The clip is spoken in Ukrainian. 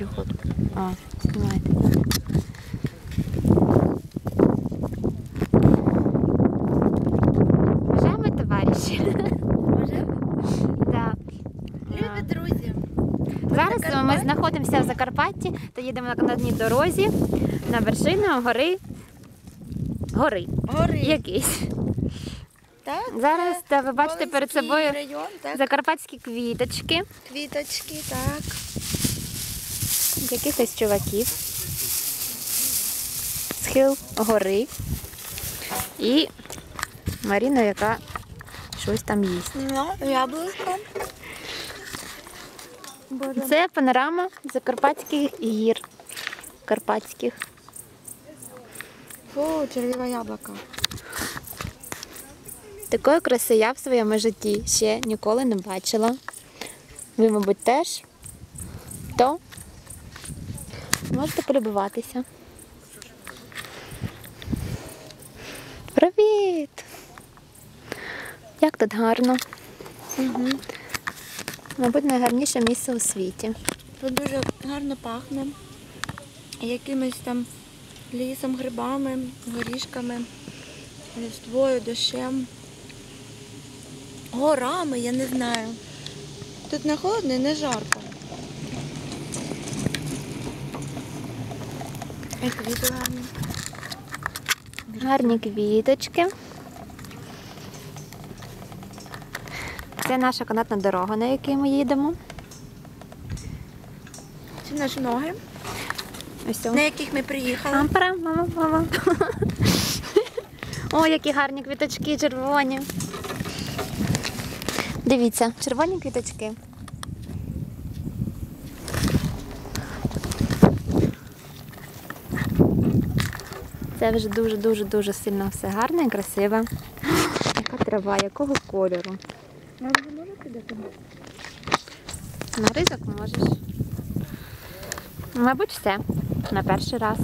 приход. А, знімаєте. Бажаємо, товариші. Да. Любі друзі. Зараз ми знаходимося в Закарпатті та їдемо на канатній дорозі на вершину гори. Гори. Гори. Якийсь. Так, Зараз та, ви бачите перед Волинський собою район, так. закарпатські квіточки, Квіточки, так. Якихось чуваків. Схил гори. І Маріна, яка щось там їсть. Ну, яблучко. Це панорама Закарпатських гір. Карпатських. Фу, червива яблука. Такої краси я в своєму житті ще ніколи не бачила. Ви, мабуть, теж. То можете полюбуватися. Привіт! Як тут гарно. Угу. Мабуть, найгарніше місце у світі. Тут дуже гарно пахне. Якимось там лісом, грибами, горішками, листвою, дощем, горами, я не знаю. Тут не холодно і не жарко. І квіти гарні. Квіточки. Це наша канатна дорога, на якій ми їдемо. Це наші ноги, Ось на яких ми приїхали. Ампара, мама, мама. О, які гарні квіточки червоні. Дивіться, червоні квіточки. Це вже дуже-дуже-дуже сильно все гарне і красиве. Яка трава, якого кольору. Може підати? На ризик можеш. Мабуть, все. На перший раз.